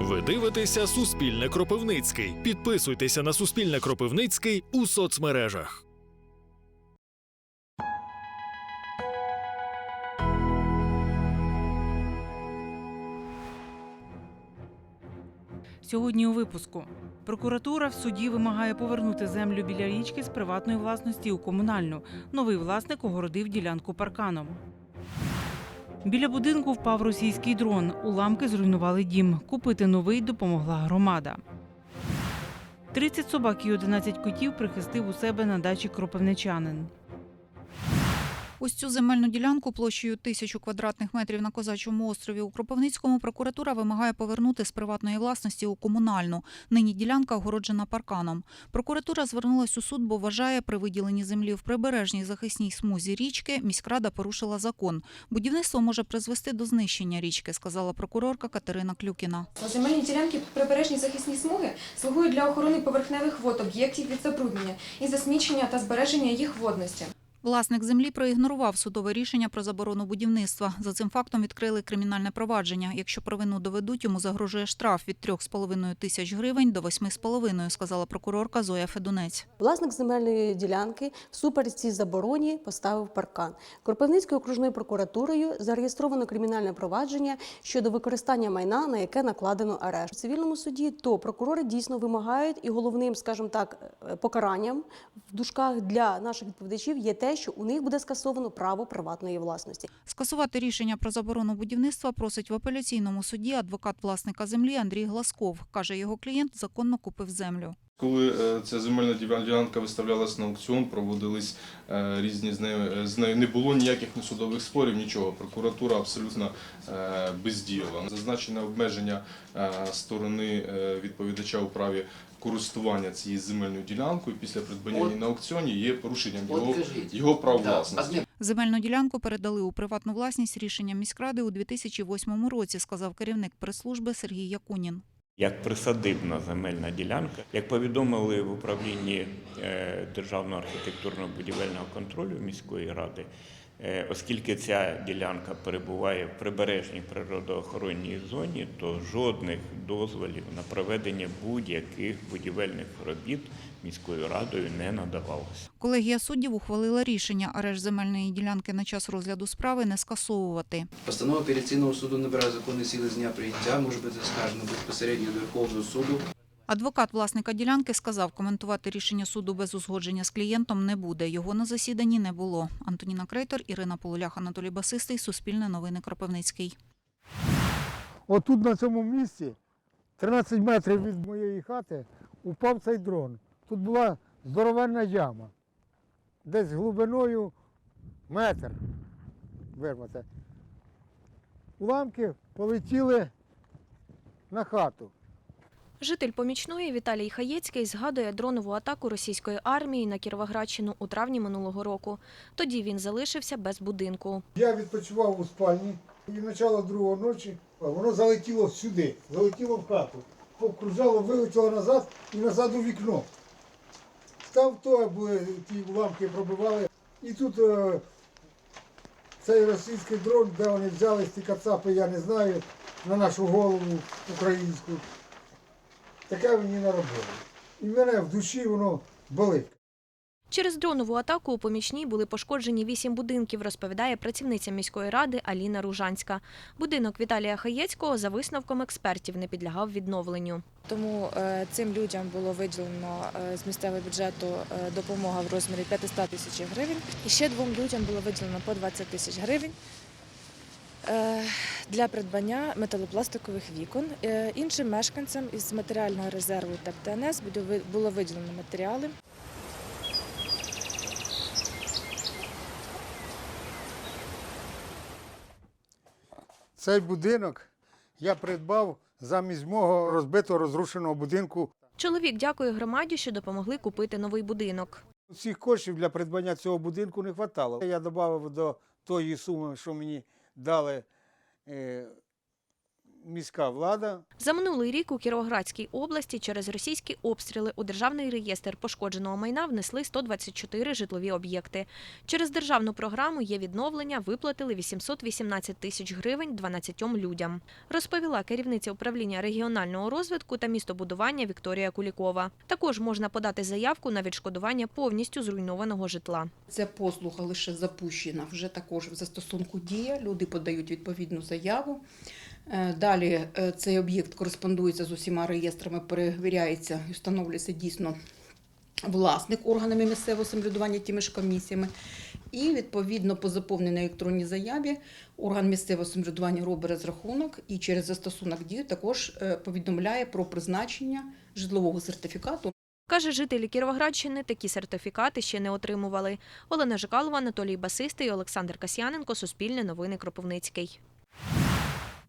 Ви дивитеся Суспільне Кропивницький. Підписуйтеся на Суспільне Кропивницький у соцмережах. Сьогодні у випуску прокуратура в суді вимагає повернути землю біля річки з приватної власності у комунальну. Новий власник огородив ділянку парканом. Біля будинку впав російський дрон. Уламки зруйнували дім. Купити новий допомогла громада. 30 собак і 11 котів прихистив у себе на дачі кропивничанин. Ось цю земельну ділянку площею тисячу квадратних метрів на Козачому острові у Кропивницькому прокуратура вимагає повернути з приватної власності у комунальну. Нині ділянка огороджена парканом. Прокуратура звернулась у суд, бо вважає, при виділенні землі в прибережній захисній смузі річки міськрада порушила закон. Будівництво може призвести до знищення річки, сказала прокурорка Катерина Клюкіна. Земельні ділянки прибережні захисні смуги слугують для охорони поверхневих вод об'єктів від забруднення і засмічення та збереження їх водності. Власник землі проігнорував судове рішення про заборону будівництва. За цим фактом відкрили кримінальне провадження. Якщо провину доведуть, йому загрожує штраф від 3,5 тисяч гривень до 8,5, сказала прокурорка Зоя Федунець. Власник земельної ділянки всупереч цій забороні поставив паркан. Кропивницькою окружною прокуратурою зареєстровано кримінальне провадження щодо використання майна, на яке накладено арешт. У цивільному суді то прокурори дійсно вимагають, і головним, скажімо так, е, покаранням в дужках для наших відповідачів є те, що у них буде скасовано право приватної власності. Скасувати рішення про заборону будівництва просить в апеляційному суді адвокат власника землі Андрій Гласков. Каже, його клієнт законно купив землю. Коли е, ця земельна ділянка виставлялась на аукціон, проводились е, різні з нею е, з нею не було ніяких судових спорів, нічого. Прокуратура абсолютно бездіяла. Зазначене обмеження сторони відповідача у праві користування цією земельною ділянкою після придбання От. її на аукціоні є порушенням його, його прав Да, власності. Земельну ділянку передали у приватну власність рішенням міськради у 2008 році, сказав керівник прес-служби Сергій Якунін. як присадибна земельна ділянка. Як повідомили в управлінні е, Державного архітектурно-будівельного контролю міської ради, оскільки ця ділянка перебуває в прибережній природоохоронній зоні, то жодних дозволів на проведення будь-яких будівельних робіт міською радою не надавалося. Колегія суддів ухвалила рішення арешт земельної ділянки на час розгляду справи не скасовувати. Постанова апеляційного суду набирає законної сили з дня прийняття, може бути оскаржена безпосередньо до Верховного суду. Адвокат власника ділянки сказав, коментувати рішення суду без узгодження з клієнтом не буде. Його на засіданні не було. Антоніна Крейтор, Ірина Полулях, Анатолій Басистий, Суспільне новини Кропивницький. Отут на цьому місці, 13 метрів від моєї хати, упав цей дрон. Тут була здоровенна яма, десь глибиною метр. Вирвати. Уламки полетіли на хату. Житель помічної Віталій Хаєцький згадує дронову атаку російської армії на Кіровоградщину у травні минулого року. Тоді він залишився без будинку. Я відпочивав у спальні і начало другої ночі воно залетіло сюди, залетіло в хату. Покружало, вилетіло назад і назад у вікно. Там то були ті уламки пробивали. І тут е, цей російський дрон, де вони взяли ці кацапи, я не знаю, на нашу голову українську. Таке мені наробили. І в мене в душі воно болить. Через дронову атаку у помічній були пошкоджені вісім будинків, розповідає працівниця міської ради Аліна Ружанська. Будинок Віталія Хаєцького за висновком експертів не підлягав відновленню. Тому е, цим людям було виділено е, з місцевого бюджету е, допомога в розмірі 500 тисяч гривень. І ще двом людям було виділено по 20 тисяч гривень для придбання металопластикових вікон. Е, Іншим мешканцям із матеріального резерву ТЕП ТНС було виділено матеріали. Цей будинок я придбав замість мого розбитого розрушеного будинку. Чоловік дякує громаді, що допомогли купити новий будинок. Цих коштів для придбання цього будинку не вистачало. Я додав до тої суми, що мені дали е, міська влада. За минулий рік у Кіровоградській області через російські обстріли у державний реєстр пошкодженого майна внесли 124 житлові об'єкти. Через державну програму є відновлення, виплатили 818 тисяч гривень 12 людям. Розповіла керівниця управління регіонального розвитку та містобудування Вікторія Кулікова. Також можна подати заявку на відшкодування повністю зруйнованого житла. Ця послуга лише запущена, вже також в застосунку дія. Люди подають відповідну заяву. Е, Далі е, цей об'єкт кореспондується з усіма реєстрами, перевіряється і встановлюється дійсно власник органами місцевого самоврядування тими ж комісіями. І відповідно по заповненій електронній заяві орган місцевого самоврядування робить розрахунок і через застосунок дію також е, повідомляє про призначення житлового сертифікату Каже, жителі Кіровоградщини такі сертифікати ще не отримували. Олена Жикалова, Анатолій Басистий, Олександр Касьяненко, Суспільне новини Кропивницький.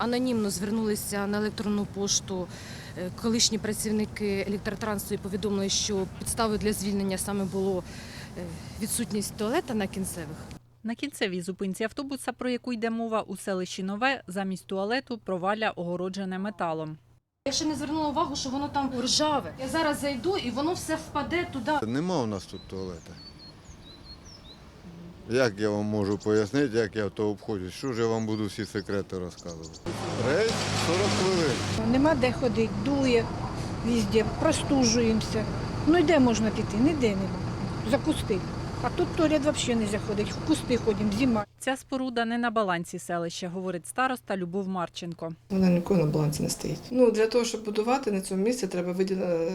Анонімно звернулися на електронну пошту е, колишні працівники електротрансу і повідомили, що підставою для звільнення саме було е, відсутність туалета на кінцевих. На кінцевій зупинці автобуса, про яку йде мова, у селищі Нове, замість туалету проваля огороджене металом. Я ще не звернула увагу, що воно там ржаве. Я зараз зайду і воно все впаде туди. Нема у нас тут туалета. Як я вам можу пояснити, як я то обходжусь? Що ж я вам буду всі секрети розказувати? Рейс 40 хвилин. Нема де ходити, дує візде, простужуємося. Ну і де можна піти? Ніде нема. За кусти. А тут туалет взагалі не заходить. В кусти ходимо, зима. Ця споруда не на балансі селища, говорить староста Любов Марченко. Вона ніколи на балансі не стоїть. Ну для того, щоб будувати на цьому місці, треба виділити,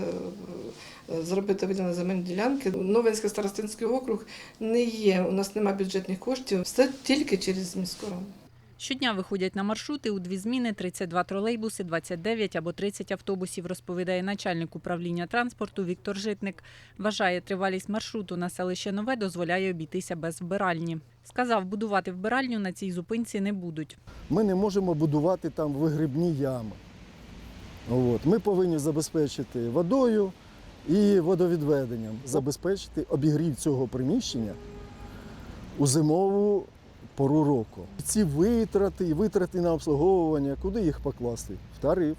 зробити виділені земельні ділянки. Новинський старостинський округ не є. У нас немає бюджетних коштів. Все тільки через міську раду. Щодня виходять на маршрути у дві зміни 32 тролейбуси, 29 або 30 автобусів, розповідає начальник управління транспорту Віктор Житник. Вважає, тривалість маршруту на селище Нове дозволяє обійтися без вбиральні. Сказав, будувати вбиральню на цій зупинці не будуть. Ми не можемо будувати там вигрібні ями. От. Ми повинні забезпечити водою і водовідведенням, забезпечити обігрів цього приміщення у зимову пору року. Ці витрати і витрати на обслуговування, куди їх покласти? В тариф.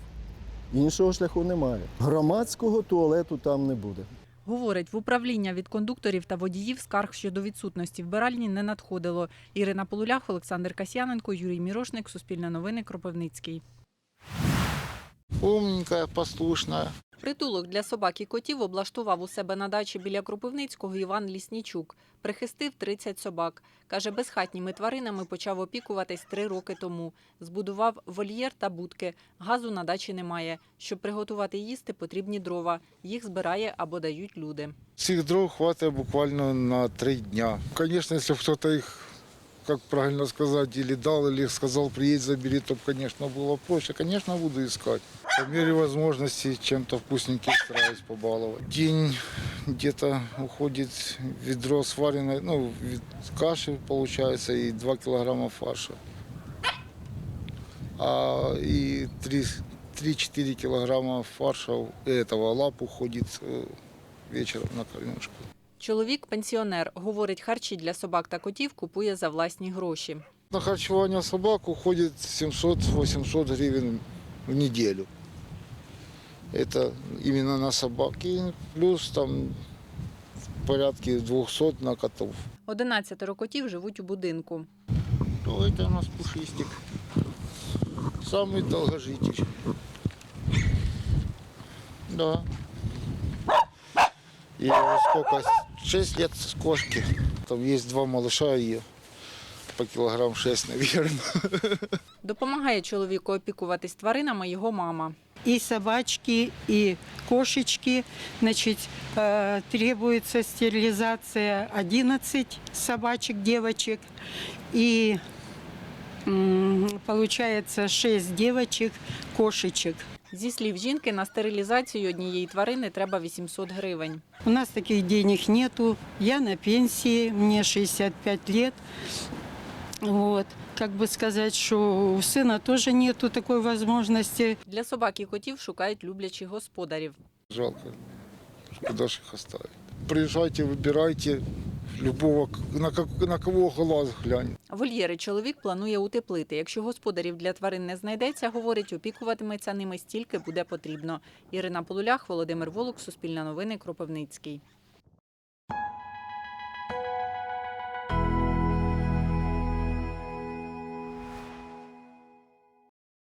Іншого шляху немає. Громадського туалету там не буде. Говорить, в управління від кондукторів та водіїв скарг щодо відсутності вбиральні не надходило. Ірина Полулях, Олександр Касьяненко, Юрій Мірошник, Суспільне новини, Кропивницький. Умненька, послушна. Притулок для собак і котів облаштував у себе на дачі біля Кропивницького Іван Ліснічук. Прихистив 30 собак. Каже, безхатніми тваринами почав опікуватись три роки тому. Збудував вольєр та будки. Газу на дачі немає. Щоб приготувати їсти, потрібні дрова. Їх збирає або дають люди. Цих дров хватає буквально на три дня. Звісно, якщо хтось їх, як правильно сказати, или дал, или сказал, приедь, забери, то, конечно, было проще. Конечно, буду искать. По мере возможности чем-то вкусненьким стараюсь побаловать. День где-то уходит ведро сваренной, ну, вид- каши получается и 2 килограмма фарша. А и 3-4 килограмма фарша этого лап уходит э, вечером на кормежку. Чоловік пенсіонер. Говорить, харчі для собак та котів купує за власні гроші. На харчевание собак уходит 700-800 гривен в неделю. Это именно на собаки, плюс там в порядке 200 на котов. 11 котів живуть у будинку. То это у нас пушистик. Самый долгожитель. Да. И сколько? 6 лет с кошки. Там есть два малыша и по килограмм 6, наверное. Допомагає чоловіку опікуватись тваринами його мама. И собачки, и кошечки. Значит, э, требуется стерилизация 11 собачек, девочек. И м, получается 6 девочек, кошечек. Зі слів жінки, на стерилізацію однієї тварини треба 800 гривень. У нас таких денег нету. Я на пенсии, мне 65 лет. Вот. Как бы сказать, что у сына тоже нету такой возможности. Для собак і котів шукають люблячих господарів. Жалко. Куда же их оставить? Приезжайте, выбирайте. любого, на, на кого глаз глянь. Вольєри чоловік планує утеплити. Якщо господарів для тварин не знайдеться, говорить, опікуватиметься ними стільки буде потрібно. Ірина Полулях, Володимир Волок, Суспільне новини, Кропивницький.